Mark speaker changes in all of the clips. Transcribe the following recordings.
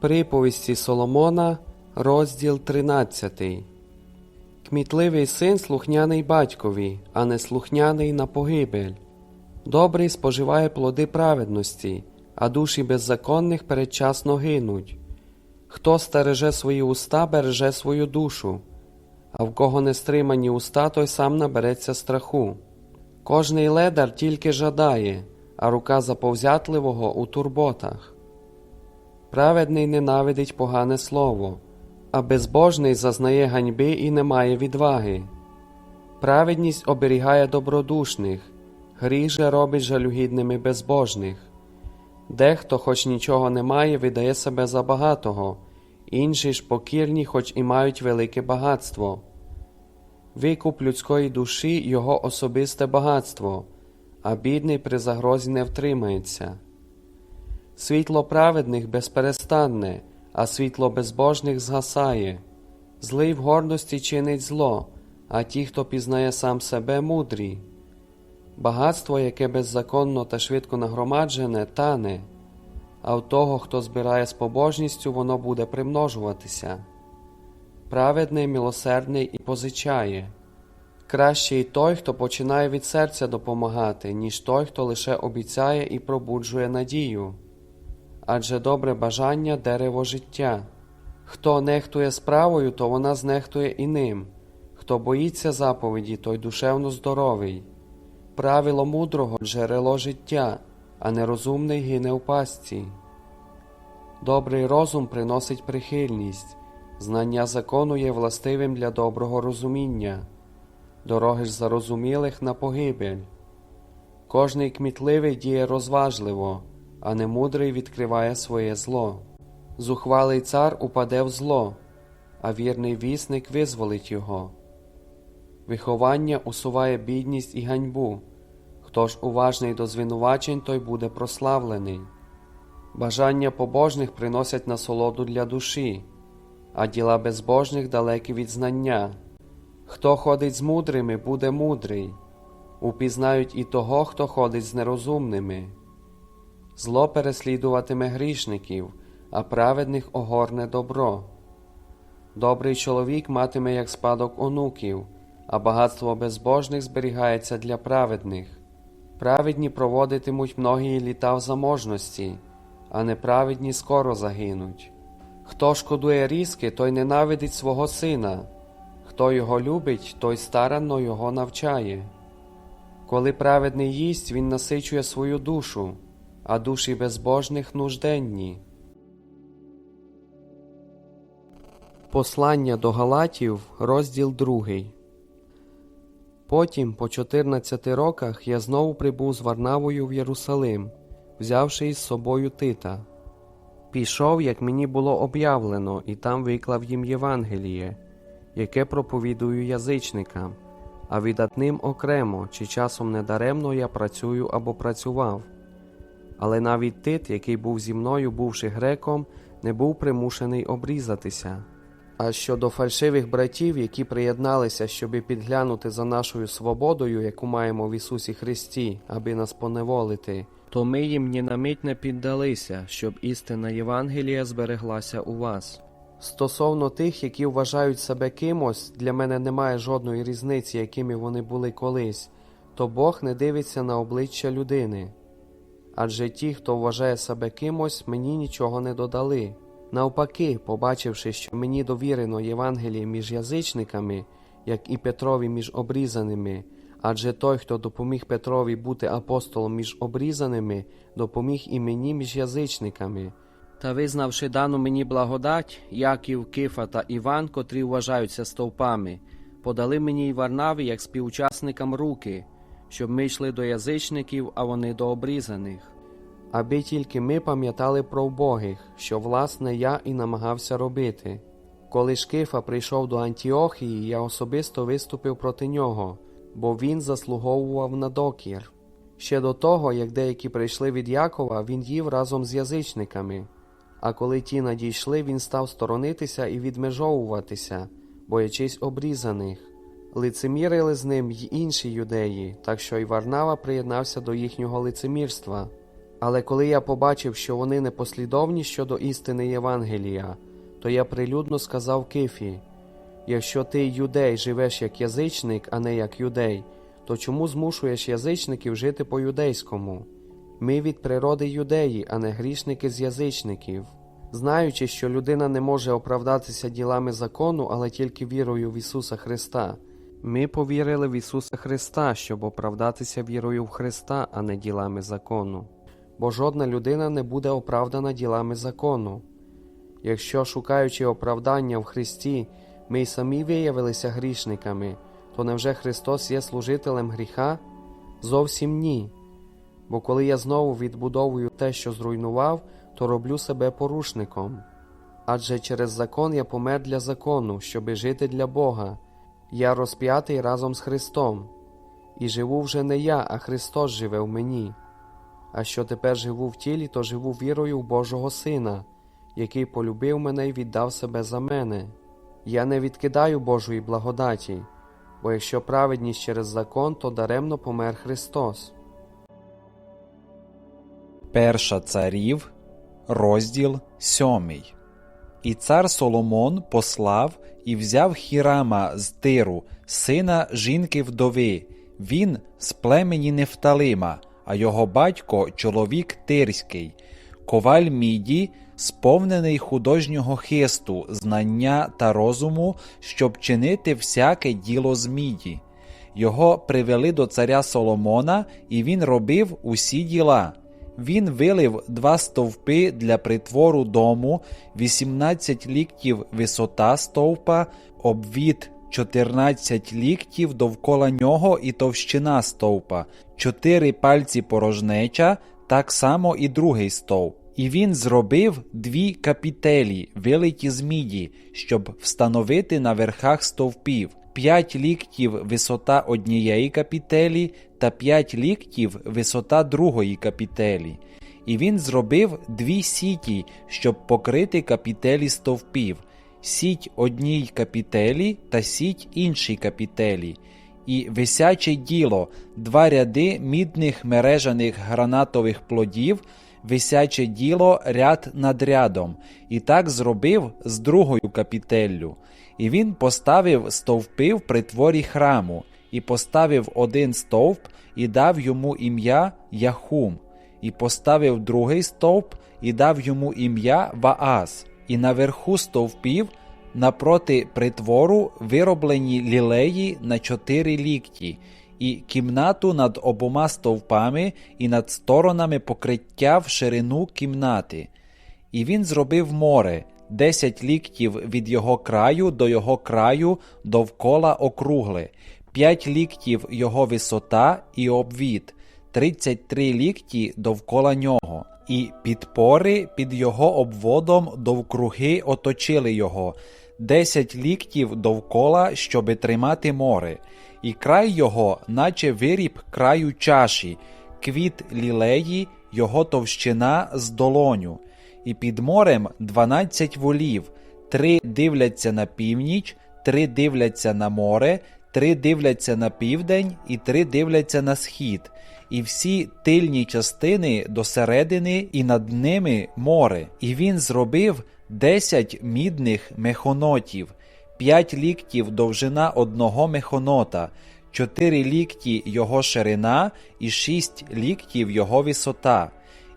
Speaker 1: Приповісті Соломона, розділ 13. Кмітливий син слухняний батькові, а не слухняний на погибель. Добрий споживає плоди праведності, а душі беззаконних передчасно гинуть. Хто стереже свої уста, береже свою душу, а в кого не стримані уста, той сам набереться страху. Кожний ледар тільки жадає, а рука заповзятливого у турботах. Праведний ненавидить погане слово, а безбожний зазнає ганьби і не має відваги. Праведність оберігає добродушних, гріх же робить жалюгідними безбожних. Дехто, хоч нічого не має, видає себе за багатого, інші ж покірні, хоч і мають велике багатство. Викуп людської душі його особисте багатство, а бідний при загрозі не втримається. Світло праведних безперестанне, а світло безбожних згасає. Злий в гордості чинить зло, а ті, хто пізнає сам себе, мудрі. Багатство, яке беззаконно та швидко нагромаджене, тане, а в того, хто збирає з побожністю, воно буде примножуватися. Праведний, милосердний і позичає. Краще й той, хто починає від серця допомагати, ніж той, хто лише обіцяє і пробуджує надію. Адже добре бажання дерево життя. Хто нехтує справою, то вона знехтує і ним. Хто боїться заповіді, той душевно здоровий. Правило мудрого джерело життя, а нерозумний гине в пастці. Добрий розум приносить прихильність, знання закону є властивим для доброго розуміння, дороги ж зарозумілих на погибель. Кожний кмітливий діє розважливо, а немудрий відкриває своє зло. Зухвалий цар упаде в зло, а вірний вісник визволить його. Виховання усуває бідність і ганьбу. Хто ж уважний до звинувачень, той буде прославлений. Бажання побожних приносять насолоду для душі, а діла безбожних далекі від знання. Хто ходить з мудрими, буде мудрий, упізнають і того, хто ходить з нерозумними. Зло переслідуватиме грішників, а праведних огорне добро. Добрий чоловік матиме як спадок онуків, а багатство безбожних зберігається для праведних. Праведні проводитимуть многії літа в заможності, а неправедні скоро загинуть. Хто шкодує різки, той ненавидить свого сина, хто його любить, той старанно його навчає. Коли праведний їсть, він насичує свою душу, а душі безбожних нужденні. Послання до Галатів, розділ 2 Потім, по 14 роках, я знову прибув з Варнавою в Єрусалим, взявши із собою Тита. Пішов, як мені було об'явлено, і там виклав їм Євангеліє, яке проповідую язичникам, а віддатним окремо, чи часом недаремно я працюю або працював. Але навіть Тит, який був зі мною, бувши греком, не був примушений обрізатися. А щодо фальшивих братів, які приєдналися, щоби підглянути за нашою свободою, яку маємо в Ісусі Христі, аби нас поневолити, то ми їм ні на мить не піддалися, щоб істина Євангелія збереглася у вас. Стосовно тих, які вважають себе кимось, для мене немає жодної різниці, якими вони були колись, то Бог не дивиться на обличчя людини. Адже ті, хто вважає себе кимось, мені нічого не додали. Навпаки, побачивши, що мені довірено Євангеліє між язичниками, як і Петрові між обрізаними, адже той, хто допоміг Петрові бути апостолом між обрізаними, допоміг і мені між язичниками. Та визнавши дану мені благодать, Яків, Кифа та Іван, котрі вважаються стовпами, подали мені й Варнаві як співучасникам руки, щоб ми йшли до язичників, а вони до обрізаних аби тільки ми пам'ятали про вбогих, що, власне, я і намагався робити. Коли Шкифа прийшов до Антіохії, я особисто виступив проти нього, бо він заслуговував на докір. Ще до того, як деякі прийшли від Якова, він їв разом з язичниками. А коли ті надійшли, він став сторонитися і відмежовуватися, боячись обрізаних. Лицемірили з ним й інші юдеї, так що й Варнава приєднався до їхнього лицемірства. Але коли я побачив, що вони непослідовні щодо істини Євангелія, то я прилюдно сказав Кифі: якщо ти, юдей, живеш як язичник, а не як юдей, то чому змушуєш язичників жити по-юдейському? Ми від природи юдеї, а не грішники з язичників. Знаючи, що людина не може оправдатися ділами закону, але тільки вірою в Ісуса Христа. Ми повірили в Ісуса Христа, щоб оправдатися вірою в Христа, а не ділами закону. Бо жодна людина не буде оправдана ділами закону. Якщо, шукаючи оправдання в Христі, ми й самі виявилися грішниками, то невже Христос є служителем гріха? Зовсім ні. Бо коли я знову відбудовую те, що зруйнував, то роблю себе порушником. Адже через закон я помер для закону, щоби жити для Бога. Я розп'ятий разом з Христом, і живу вже не я, а Христос живе в мені. А що тепер живу в тілі, то живу вірою в Божого Сина, який полюбив мене і віддав себе за мене. Я не відкидаю Божої благодаті, бо якщо праведність через закон, то даремно помер Христос.
Speaker 2: Перша царів, розділ сьомий. І цар Соломон послав і взяв Хірама з Тиру, сина жінки вдови. Він з племені Нефталима, а його батько чоловік Тирський, коваль міді, сповнений художнього хисту, знання та розуму, щоб чинити всяке діло з міді. Його привели до царя Соломона, і він робив усі діла. Він вилив два стовпи для притвору дому, 18 ліктів висота стовпа, обвід 14 ліктів довкола нього і товщина стовпа, 4 пальці порожнеча, так само і другий стовп. І він зробив дві капітелі, вилиті з міді, щоб встановити на верхах стовпів. П'ять ліктів висота однієї капітелі та п'ять ліктів висота другої капітелі. І він зробив дві сіті, щоб покрити капітелі стовпів, сіть одній капітелі та сіть іншій капітелі. І висяче діло, два ряди мідних мережаних гранатових плодів, висяче діло ряд над рядом, і так зробив з другою капітеллю. І він поставив стовпи в притворі храму, і поставив один стовп і дав йому ім'я Яхум, і поставив другий стовп і дав йому ім'я Ваас, і наверху стовпів напроти притвору вироблені лілеї на чотири лікті, і кімнату над обома стовпами і над сторонами покриття в ширину кімнати. І він зробив море. Десять ліктів від його краю до його краю довкола округли, 5 ліктів його висота і обвід, 33 лікті довкола нього, і підпори під його обводом довкруги оточили його, 10 ліктів довкола, щоби тримати море, і край його, наче виріб краю чаші, квіт лілеї, його товщина з долоню, і під морем 12 волів, три дивляться на північ, три дивляться на море три дивляться на південь і три дивляться на схід, і всі тильні частини до середини, і над ними море. І він зробив десять мідних мехонотів, п'ять ліктів довжина одного мехонота. Чотири лікті його ширина і шість ліктів його висота,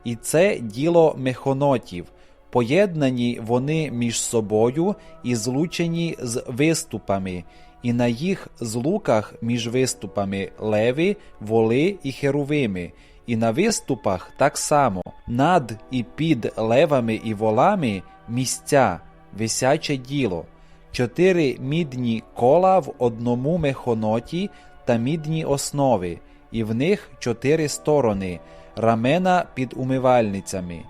Speaker 2: і це діло мехонотів. Поєднані вони між собою і злучені з виступами, і на їх злуках між виступами леви, воли і херувими, і на виступах так само. Над і під левами і волами місця, висяче діло, чотири мідні кола в одному мехоноті та мідні основи, і в них чотири сторони, рамена під умивальницями.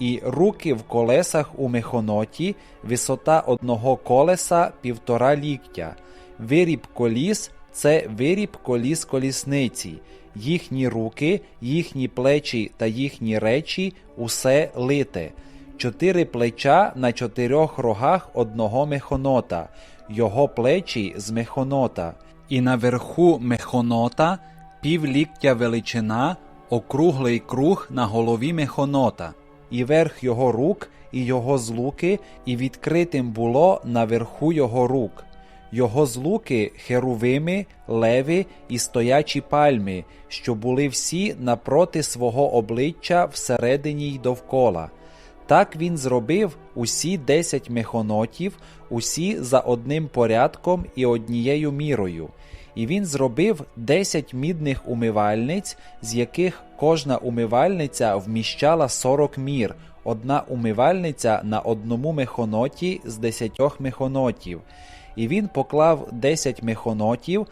Speaker 2: І руки в колесах у мехоноті, висота одного колеса півтора ліктя. Виріб коліс це виріб коліс колісниці, їхні руки, їхні плечі та їхні речі усе лите, чотири плеча на чотирьох рогах одного мехонота, його плечі з мехонота, і наверху мехонота пів ліктя величина округлий круг на голові мехонота, і верх його рук, і його злуки, і відкритим було наверху його рук. Його злуки херувими, леви і стоячі пальми, що були всі напроти свого обличчя всередині й довкола. Так він зробив усі десять мехонотів, усі за одним порядком і однією мірою. І він зробив десять мідних умивальниць, з яких кожна умивальниця вміщала сорок мір, одна умивальниця на одному мехоноті з десятьох мехонотів. І він поклав десять мехонотів,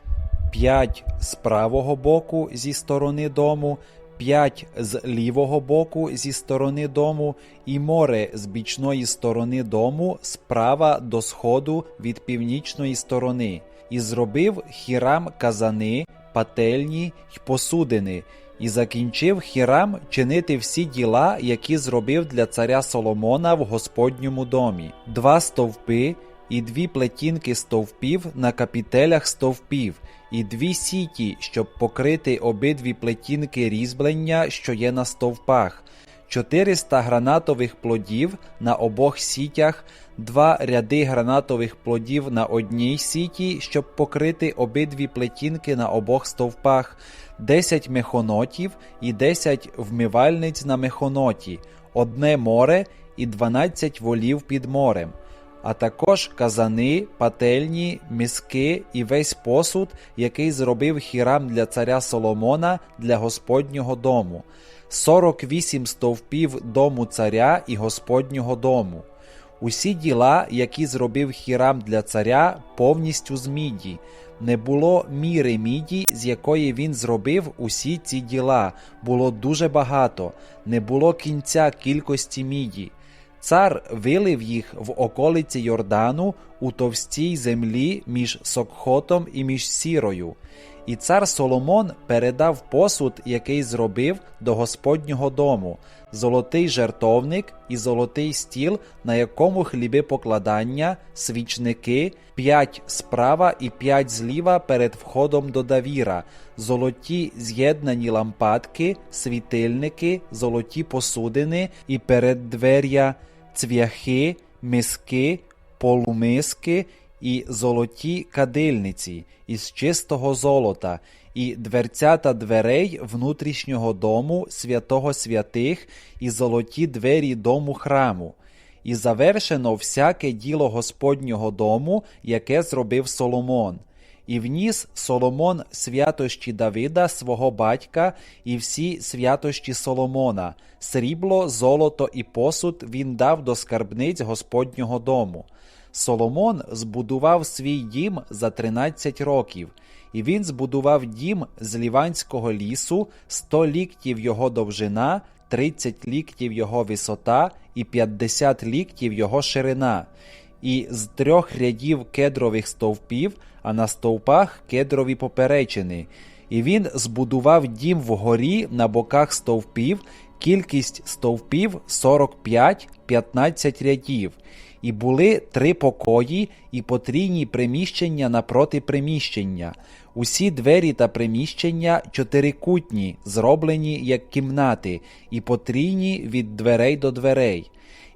Speaker 2: п'ять з правого боку зі сторони дому, п'ять з лівого боку зі сторони дому, і море з бічної сторони дому справа до сходу від північної сторони, і зробив хірам казани, пательні й посудини, і закінчив хірам чинити всі діла, які зробив для царя Соломона в Господньому домі, два стовпи і дві плетінки стовпів на капітелях стовпів, і дві сіті, щоб покрити обидві плетінки різьблення, що є на стовпах, 400 гранатових плодів на обох сітях, два ряди гранатових плодів на одній сіті, щоб покрити обидві плетінки на обох стовпах, 10 мехонотів і 10 вмивальниць на мехоноті, одне море і 12 волів під морем а також казани, пательні, миски і весь посуд, який зробив хірам для царя Соломона для Господнього дому, 48 стовпів дому царя і Господнього дому. Усі діла, які зробив хірам для царя, повністю з міді. Не було міри міді, з якої він зробив усі ці діла. Було дуже багато, не було кінця кількості міді. Цар вилив їх в околиці Йордану у товстій землі між Сокхотом і між Сірою. І цар Соломон передав посуд, який зробив до Господнього дому, золотий жертовник і золотий стіл, на якому хліби покладання, свічники, п'ять справа і п'ять зліва перед входом до Давіра, золоті з'єднані лампадки, світильники, золоті посудини і переддверя, цвяхи, миски, полумиски і золоті кадильниці із чистого золота, і дверцята дверей внутрішнього дому святого святих, і золоті двері дому храму. І завершено всяке діло Господнього дому, яке зробив Соломон. І вніс Соломон святощі Давида, свого батька, і всі святощі Соломона, срібло, золото і посуд він дав до скарбниць Господнього дому. Соломон збудував свій дім за 13 років, і він збудував дім з ліванського лісу, 100 ліктів його довжина, 30 ліктів його висота і 50 ліктів його ширина, і з трьох рядів кедрових стовпів, а на стовпах кедрові поперечини. І він збудував дім вгорі на боках стовпів, кількість стовпів 45-15 рядів. І були три покої і потрійні приміщення напроти приміщення. Усі двері та приміщення чотирикутні, зроблені як кімнати, і потрійні від дверей до дверей.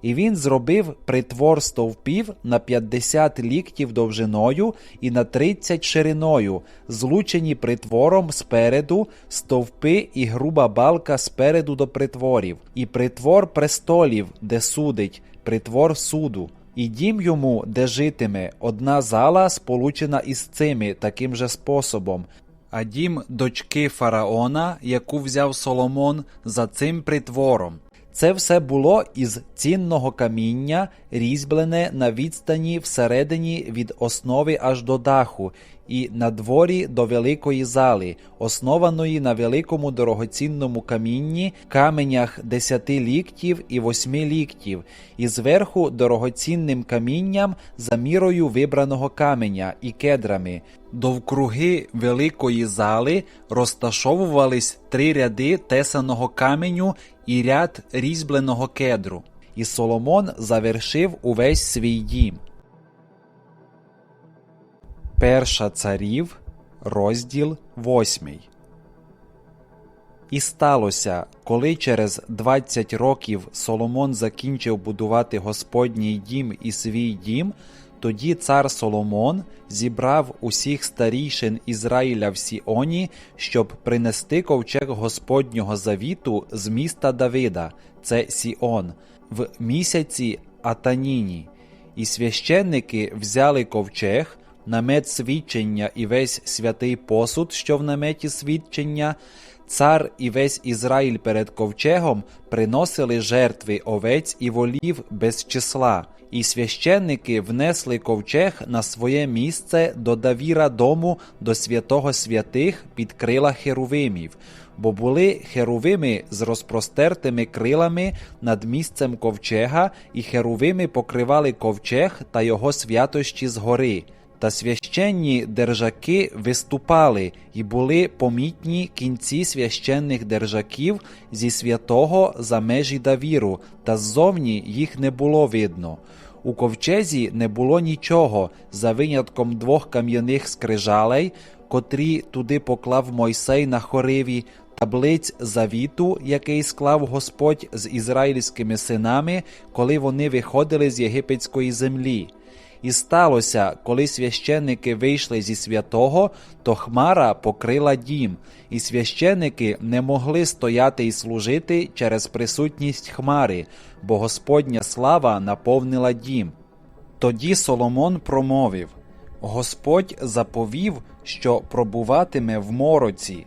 Speaker 2: І він зробив притвор стовпів на 50 ліктів довжиною і на 30 шириною, злучені притвором спереду, стовпи і груба балка спереду до притворів, і притвор престолів, де судить, притвор суду. І дім йому, де житиме, одна зала сполучена із цими таким же способом. А дім дочки фараона, яку взяв Соломон, за цим притвором. Це все було із цінного каміння, різьблене на відстані всередині від основи аж до даху, і на дворі до великої зали, основаної на великому дорогоцінному камінні, каменях десяти ліктів і восьми ліктів, і зверху дорогоцінним камінням за мірою вибраного каменя і кедрами. Довкруги великої зали розташовувались три ряди тесаного каменю і ряд різьбленого кедру. І Соломон завершив увесь свій дім. Перша царів, розділ восьмий. І сталося, коли через 20 років Соломон закінчив будувати Господній дім і свій дім, тоді цар Соломон зібрав усіх старійшин Ізраїля в Сіоні, щоб принести ковчег Господнього завіту з міста Давида, це Сіон, в місяці Атаніні. І священники взяли ковчег, намет свідчення і весь святий посуд, що в наметі свідчення, цар і весь Ізраїль перед ковчегом приносили жертви овець і волів без числа. І священники внесли ковчег на своє місце до давіра дому до святого святих під крила херувимів, бо були херувими з розпростертими крилами над місцем ковчега, і херувими покривали ковчег та його святощі згори. Та священні держаки виступали, і були помітні кінці священних держаків зі святого за межі давіру, та ззовні їх не було видно. У ковчезі не було нічого, за винятком двох кам'яних скрижалей, котрі туди поклав Мойсей на хориві, таблиць завіту, який склав Господь з ізраїльськими синами, коли вони виходили з єгипетської землі. І сталося, коли священники вийшли зі святого, то хмара покрила дім, і священики не могли стояти і служити через присутність хмари, бо Господня слава наповнила дім. Тоді Соломон промовив: Господь заповів, що пробуватиме в мороці.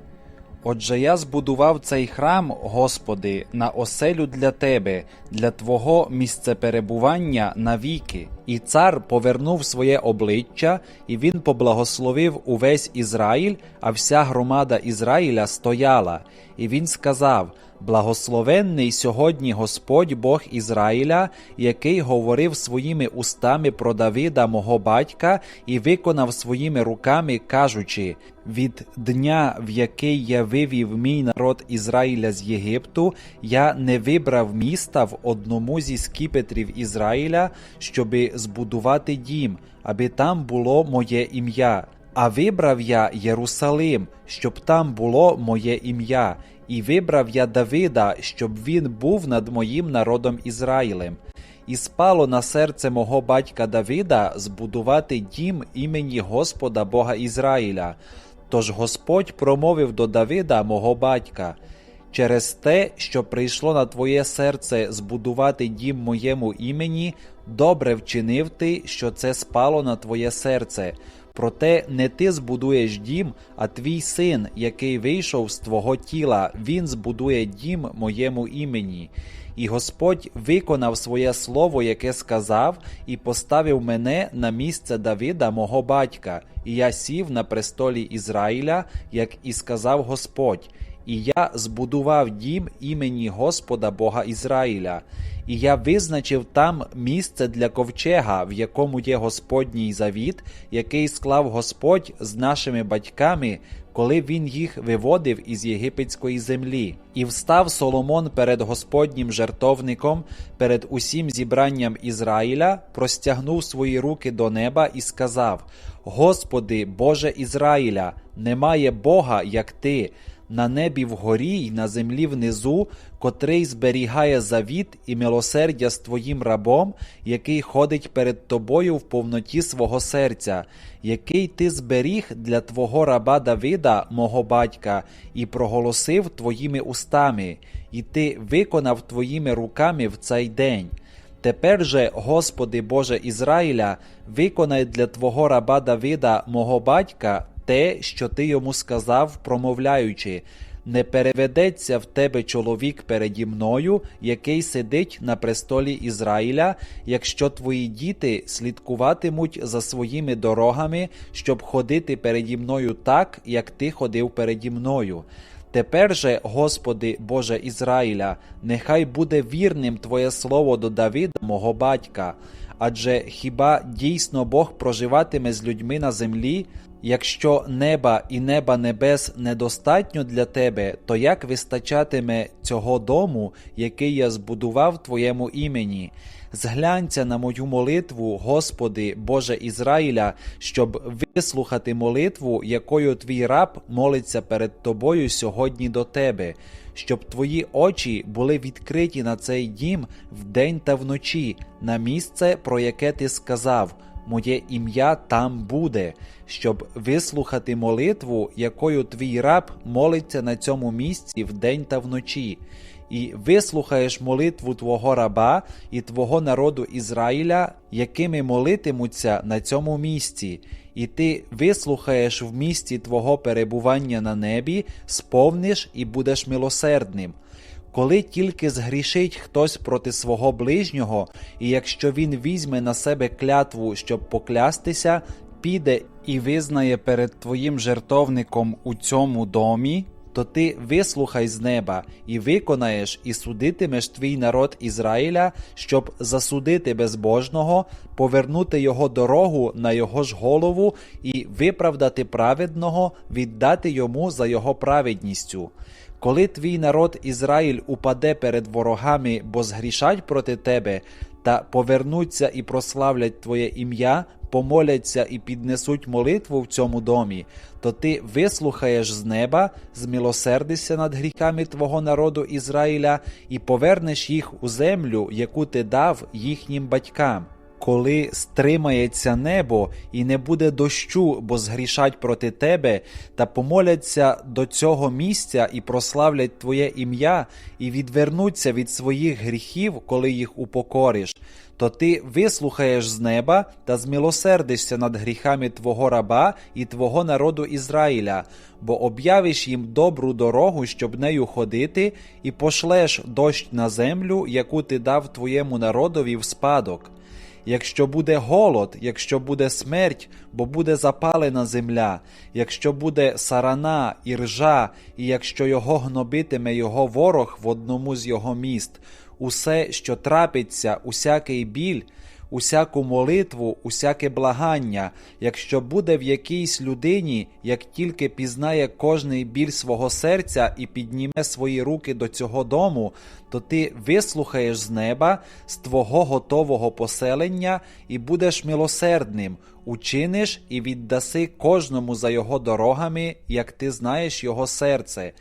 Speaker 2: Отже, я збудував цей храм, Господи, на оселю для Тебе, для Твого місцеперебування навіки. І цар повернув своє обличчя, і він поблагословив увесь Ізраїль, а вся громада Ізраїля стояла. І він сказав: Благословенний сьогодні Господь Бог Ізраїля, який говорив своїми устами про Давида, мого батька, і виконав своїми руками, кажучи: від дня, в який я вивів мій народ Ізраїля з Єгипту, я не вибрав міста в одному зі скіпетрів Ізраїля, щоби збудувати дім, аби там було моє ім'я. А вибрав я Єрусалим, щоб там було моє ім'я, і вибрав я Давида, щоб він був над моїм народом Ізраїлем. І спало на серце мого батька Давида збудувати дім імені Господа Бога Ізраїля. Тож Господь промовив до Давида, мого батька. Через те, що прийшло на твоє серце збудувати дім моєму імені, добре вчинив ти, що це спало на твоє серце. Проте не ти збудуєш дім, а твій син, який вийшов з твого тіла, він збудує дім моєму імені. І Господь виконав своє слово, яке сказав, і поставив мене на місце Давида, мого батька, і я сів на престолі Ізраїля, як і сказав Господь. І я збудував дім імені Господа Бога Ізраїля, і я визначив там місце для ковчега, в якому є Господній завіт, який склав Господь з нашими батьками, коли він їх виводив із єгипетської землі. І встав Соломон перед Господнім жертовником, перед усім зібранням Ізраїля, простягнув свої руки до неба і сказав: Господи, Боже Ізраїля, немає Бога, як ти на небі вгорі й на землі внизу, котрий зберігає завіт і милосердя з твоїм рабом, який ходить перед тобою в повноті свого серця, який ти зберіг для твого раба Давида, мого батька, і проголосив твоїми устами, і ти виконав твоїми руками в цей день. Тепер же, Господи Боже Ізраїля, виконай для Твого раба Давида, мого батька, те, що ти йому сказав, промовляючи, не переведеться в тебе чоловік переді мною, який сидить на престолі Ізраїля, якщо твої діти слідкуватимуть за своїми дорогами, щоб ходити переді мною так, як ти ходив переді мною. Тепер же, Господи Боже Ізраїля, нехай буде вірним Твоє слово до Давида, мого батька. Адже хіба дійсно Бог проживатиме з людьми на землі? Якщо неба і неба небес недостатньо для тебе, то як вистачатиме цього дому, який я збудував твоєму імені? Зглянься на мою молитву, Господи, Боже Ізраїля, щоб вислухати молитву, якою твій раб молиться перед тобою сьогодні до тебе, щоб твої очі були відкриті на цей дім вдень та вночі, на місце, про яке ти сказав. Моє ім'я там буде, щоб вислухати молитву, якою твій раб молиться на цьому місці вдень та вночі, і вислухаєш молитву твого раба і твого народу Ізраїля, якими молитимуться на цьому місці, і ти вислухаєш в місці твого перебування на небі, сповниш і будеш милосердним. Коли тільки згрішить хтось проти свого ближнього, і якщо він візьме на себе клятву, щоб поклястися, піде і визнає перед твоїм жертовником у цьому домі, то ти вислухай з неба і виконаєш, і судитимеш твій народ Ізраїля, щоб засудити безбожного, повернути його дорогу на його ж голову і виправдати праведного, віддати йому за його праведністю. Коли твій народ Ізраїль упаде перед ворогами, бо згрішать проти тебе, та повернуться і прославлять Твоє ім'я, помоляться і піднесуть молитву в цьому домі, то ти вислухаєш з неба, змилосердишся над гріхами Твого народу Ізраїля і повернеш їх у землю, яку ти дав їхнім батькам. Коли стримається небо і не буде дощу, бо згрішать проти тебе, та помоляться до цього місця і прославлять Твоє ім'я, і відвернуться від своїх гріхів, коли їх упокориш, то ти вислухаєш з неба та змилосердишся над гріхами Твого раба і Твого народу Ізраїля, бо об'явиш їм добру дорогу, щоб нею ходити, і пошлеш дощ на землю, яку ти дав твоєму народові в спадок. Якщо буде голод, якщо буде смерть, бо буде запалена земля, якщо буде сарана і ржа, і якщо його гнобитиме його ворог в одному з його міст, усе, що трапиться, усякий біль, усяку молитву, усяке благання, якщо буде в якійсь людині, як тільки пізнає кожний біль свого серця і підніме свої руки до цього дому, то ти вислухаєш з неба, з твого готового поселення, і будеш милосердним, учиниш і віддаси кожному за його дорогами, як ти знаєш його серце.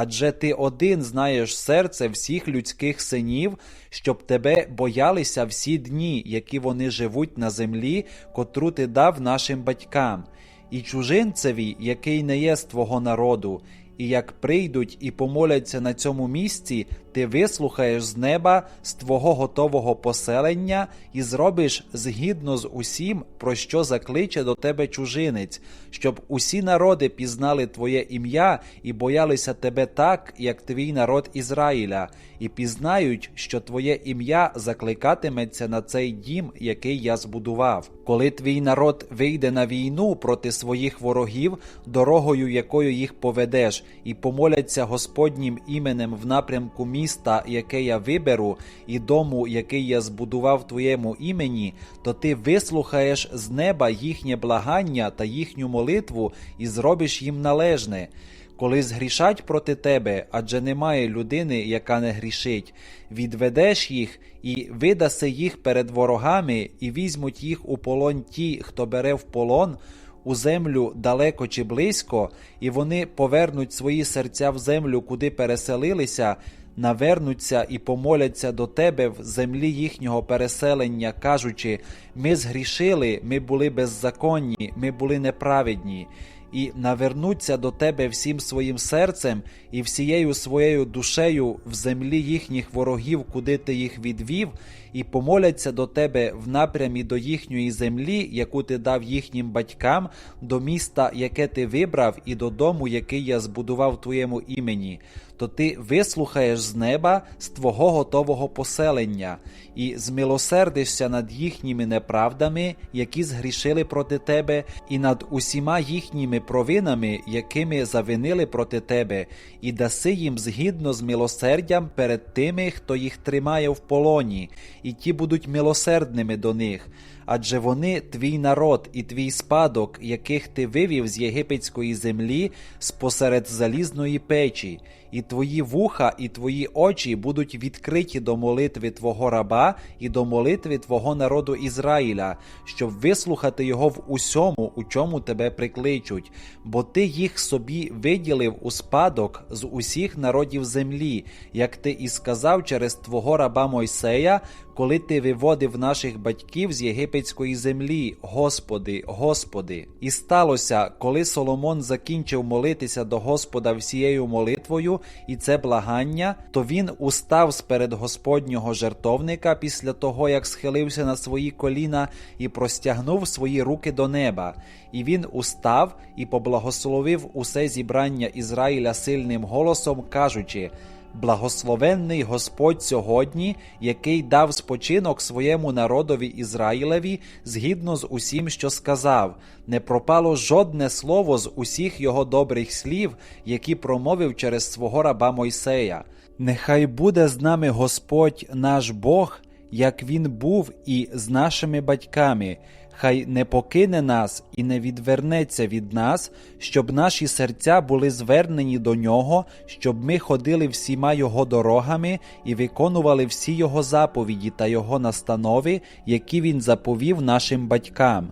Speaker 2: Адже ти один знаєш серце всіх людських синів, щоб тебе боялися всі дні, які вони живуть на землі, котру ти дав нашим батькам, і чужинцеві, який не є з твого народу, і як прийдуть і помоляться на цьому місці, ти вислухаєш з неба з твого готового поселення і зробиш згідно з усім, про що закличе до тебе чужинець, щоб усі народи пізнали твоє ім'я і боялися тебе так, як твій народ Ізраїля, і пізнають, що твоє ім'я закликатиметься на цей дім, який я збудував. Коли твій народ вийде на війну проти своїх ворогів, дорогою якою їх поведеш, і помоляться Господнім іменем в напрямку міста, яке я виберу, і дому, який я збудував твоєму імені, то ти вислухаєш з неба їхнє благання та їхню молитву і зробиш їм належне. Коли згрішать проти тебе, адже немає людини, яка не грішить, відведеш їх і видаси їх перед ворогами, і візьмуть їх у полон ті, хто бере в полон, у землю далеко чи близько, і вони повернуть свої серця в землю, куди переселилися, навернуться і помоляться до тебе в землі їхнього переселення, кажучи: ми згрішили, ми були беззаконні, ми були неправедні. І навернуться до тебе всім своїм серцем і всією своєю душею в землі їхніх ворогів, куди ти їх відвів, і помоляться до тебе в напрямі до їхньої землі, яку ти дав їхнім батькам, до міста, яке ти вибрав, і до дому, який я збудував твоєму імені, то ти вислухаєш з неба з твого готового поселення, і змилосердишся над їхніми неправдами, які згрішили проти тебе, і над усіма їхніми провинами, якими завинили проти тебе, і даси їм згідно з милосердям перед тими, хто їх тримає в полоні, і ті будуть милосердними до них. Адже вони твій народ і твій спадок, яких ти вивів з єгипетської землі спосеред залізної печі, і твої вуха і твої очі будуть відкриті до молитви твого раба і до молитви твого народу Ізраїля, щоб вислухати його в усьому, у чому тебе прикличуть, бо ти їх собі виділив у спадок з усіх народів землі, як ти і сказав через твого раба Мойсея, коли ти виводив наших батьків з єгипетської землі, Господи, Господи. І сталося, коли Соломон закінчив молитися до Господа всією молитвою, і це благання, то він устав сперед Господнього жертовника після того, як схилився на свої коліна і простягнув свої руки до неба. І він устав і поблагословив усе зібрання Ізраїля сильним голосом, кажучи. Благословенний Господь сьогодні, який дав спочинок своєму народові Ізраїлеві згідно з усім, що сказав, не пропало жодне слово з усіх його добрих слів, які промовив через свого раба Мойсея. Нехай буде з нами Господь наш Бог, як він був і з нашими батьками. Хай не покине нас і не відвернеться від нас, щоб наші серця були звернені до нього, щоб ми ходили всіма його дорогами і виконували всі його заповіді та його настанови, які він заповів нашим батькам.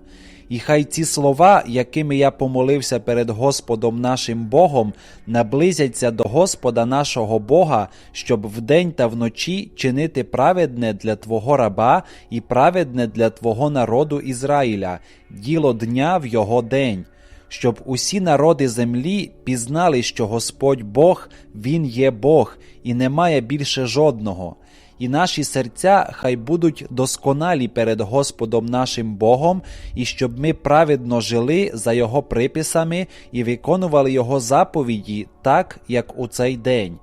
Speaker 2: І хай ці слова, якими я помолився перед Господом нашим Богом, наблизяться до Господа нашого Бога, щоб вдень та вночі чинити праведне для Твого раба і праведне для Твого народу Ізраїля, діло дня в його день. Щоб усі народи землі пізнали, що Господь Бог, Він є Бог, і немає більше жодного і наші серця хай будуть досконалі перед Господом нашим Богом, і щоб ми праведно жили за Його приписами і виконували Його заповіді так, як у цей день.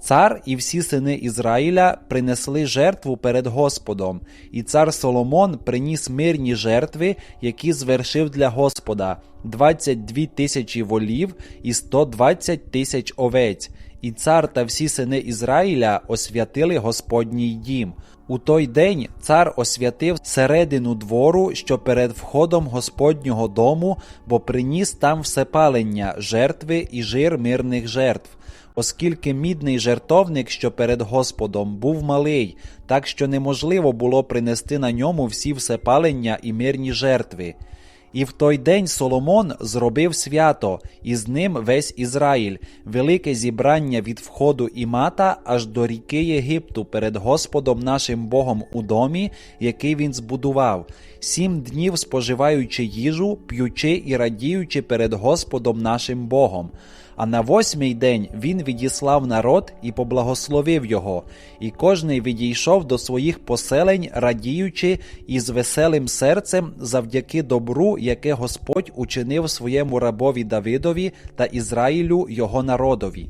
Speaker 2: Цар і всі сини Ізраїля принесли жертву перед Господом, і цар Соломон приніс мирні жертви, які звершив для Господа 22 тисячі волів і 120 тисяч овець. І цар та всі сини Ізраїля освятили Господній дім. У той день цар освятив середину двору, що перед входом Господнього дому, бо приніс там всепалення, жертви і жир мирних жертв. Оскільки мідний жертовник, що перед Господом, був малий, так що неможливо було принести на ньому всі всепалення і мирні жертви. І в той день Соломон зробив свято, і з ним весь Ізраїль, велике зібрання від входу Імата аж до ріки Єгипту перед Господом нашим Богом у домі, який він збудував, сім днів споживаючи їжу, п'ючи і радіючи перед Господом нашим Богом. А на восьмий день він відіслав народ і поблагословив його, і кожний відійшов до своїх поселень, радіючи і з веселим серцем завдяки добру, яке Господь учинив своєму рабові Давидові та Ізраїлю його народові.